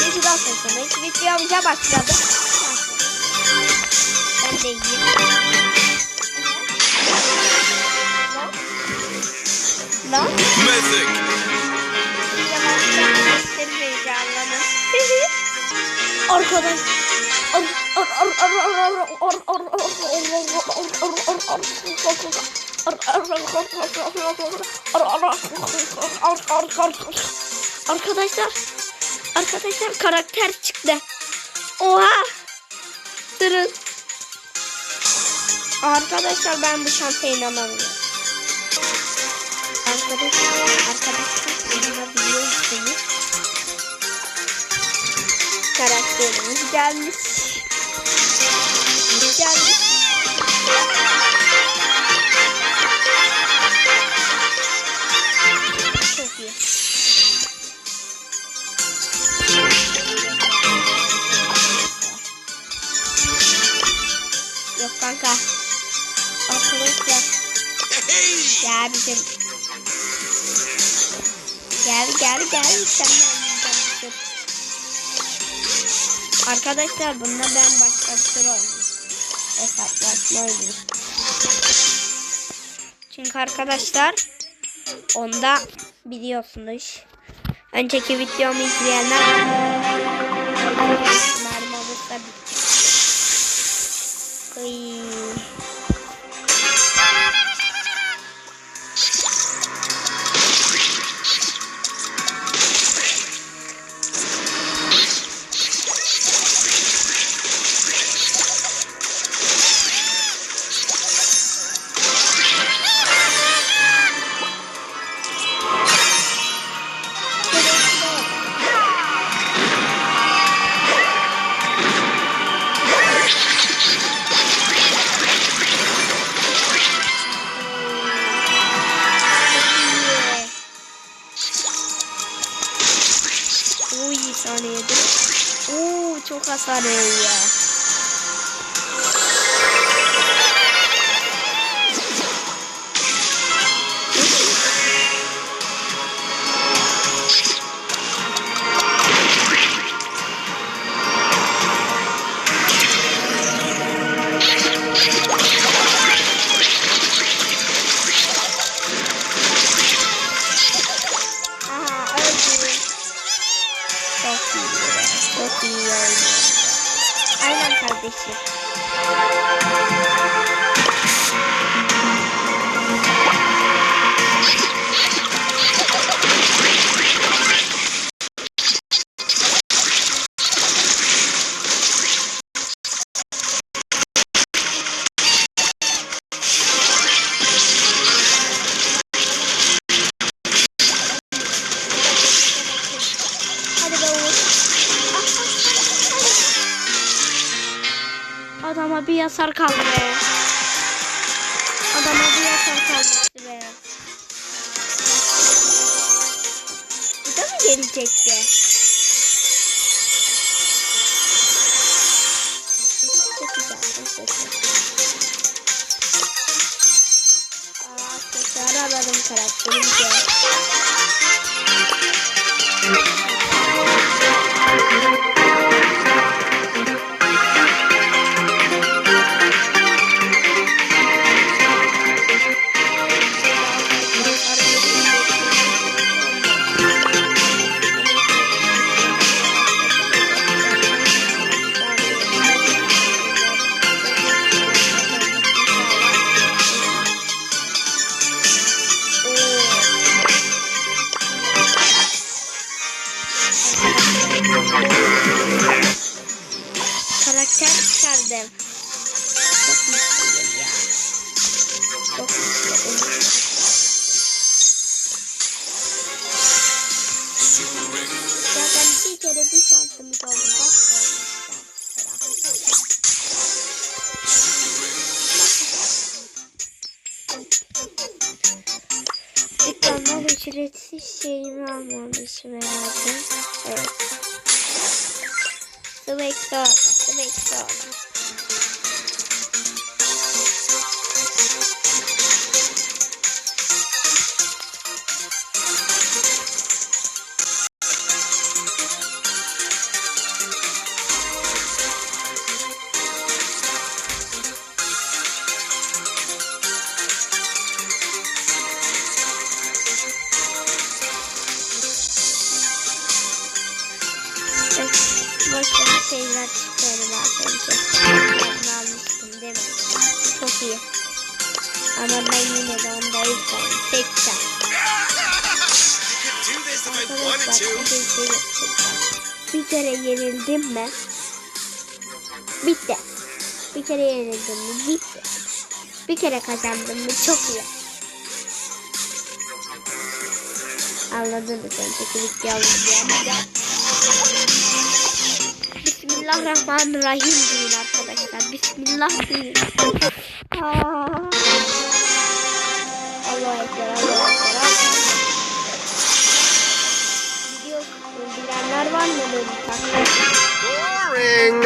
Birinci nasılsınız? Videomuza başladık. Ben de iyiyim. Lan? Mythic. Arkadaş. Arkadaşlar. Arkadaşlar karakter çıktı. Oha. Durun. Arkadaşlar ben bu şansa inanamıyorum. Arkadaşlar, arkadaşlar inanabiliyor musunuz? Karakterimiz gelmiş. Gelmiş. Kanka. Arkadaşlar. Gel bizim. Gel gel gel. Sen. Arkadaşlar bununla ben başka bir tür oynayayım. Hesaplaşma oynayayım. Çünkü arkadaşlar onda biliyorsunuz. Önceki videomu izleyenler çok hasar veriyor. Kardeşim. Yasar kaldı be. Adama bir yasar kaldı be. Bu da mı gelecekti? Çok güzel. Çok güzel. Aa, tekrar çıkardım. Çok mutluyum ya. Çok mutluyum. Zaten bir kere bir şansımız oldu. Dükkandan ücretsiz şeyimi almamışım herhalde. Evet. Sıvek soda, sıvek soda. şeyler Şey. Bir kere yenildim mi? Bitti. Bir kere yenildim mi? Bitti. Bir kere kazandım mı? Çok iyi. Anladınız önceki videomuzda. Bismillahirrahmanirrahim deyin arkadaşlar. Bismillah deyin. Allah ekber. Boring.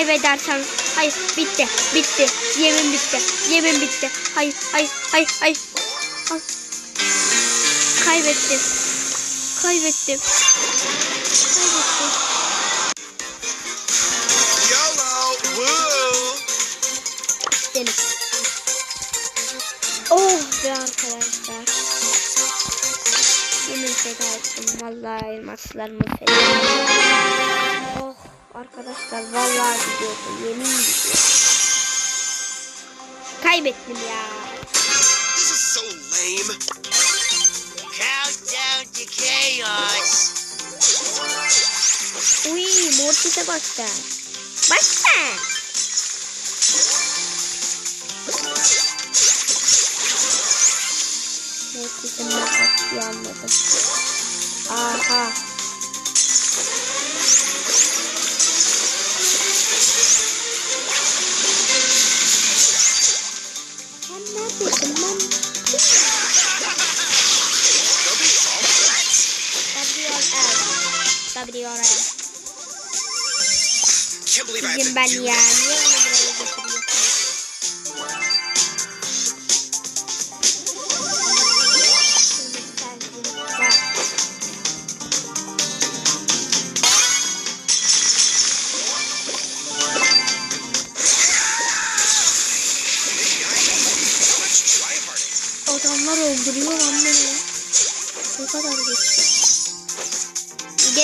Lame. Kaybedersem hayır bitti bitti yemin bitti yemin bitti hayır hayır hayır hayır Ay. kaybettim kaybettim kaybettim. Woo. benim oh be arkadaşlar yemin feda vallahi elmaslarımı feda. Arkadaşlar vallahi gidiyordu yemin gidiyor kaybettim ya This is so lame. Countdown to chaos. Uy mortise. Başla. Mortise'in ben taktiği anladım. Aha. Have Sizin to ben ya. Niye onu buraya tryharding? Adamlar öldürüyor beni. Ne kadar güçlü.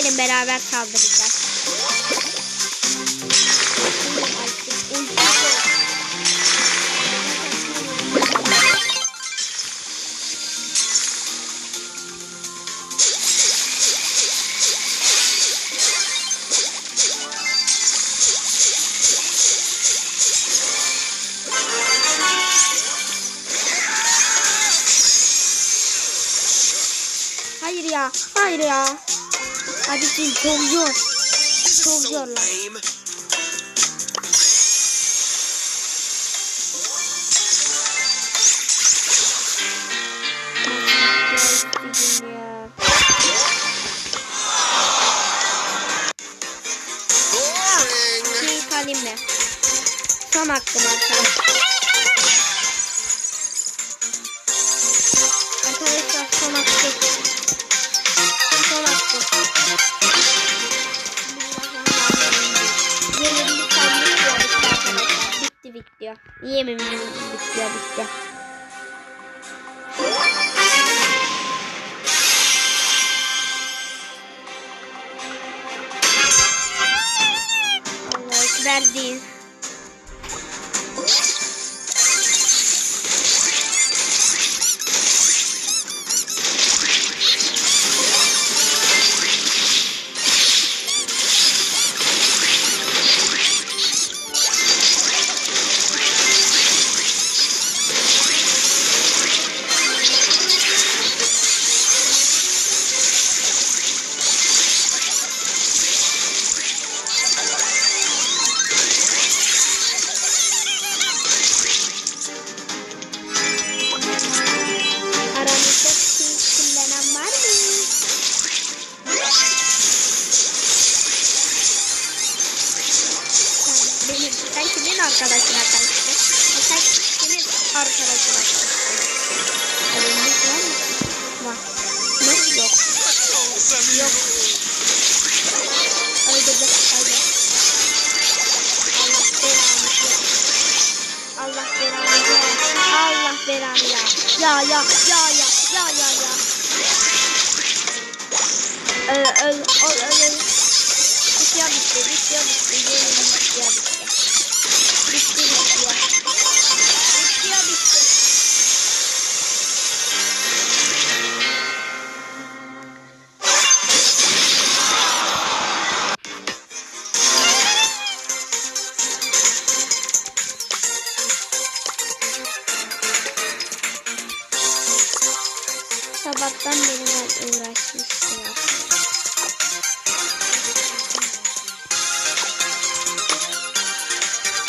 Gelin beraber saldıracağız. Hayır ya. Hayır ya. Çok zor. This is Çok zor kalayım mı? Son hakkım. Arkadaşlar Yemin bitti ya bitti. Allah ekber Yok. Yok. Öldürdüm. Öldü. Allah belanı ver. Allah belanı ver. Allah belanı ya. Ya ya ya ya ya ya ya. Öl öl öl öl. Bitiyor bitti. Bitiyor bitti. Yemin bitiyor. Bitti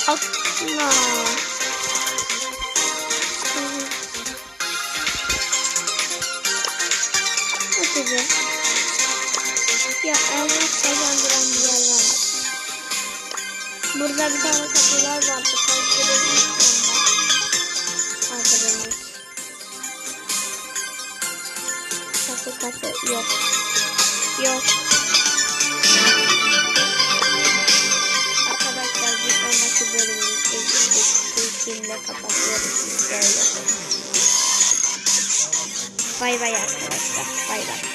Atla. Be. Ya elmas kazandıran bir yer var. Burada bir tane kapılar vardı. Kapı yok. Yok. Kapatıyoruz böyle. Bay bay arkadaşlar. Bay bay.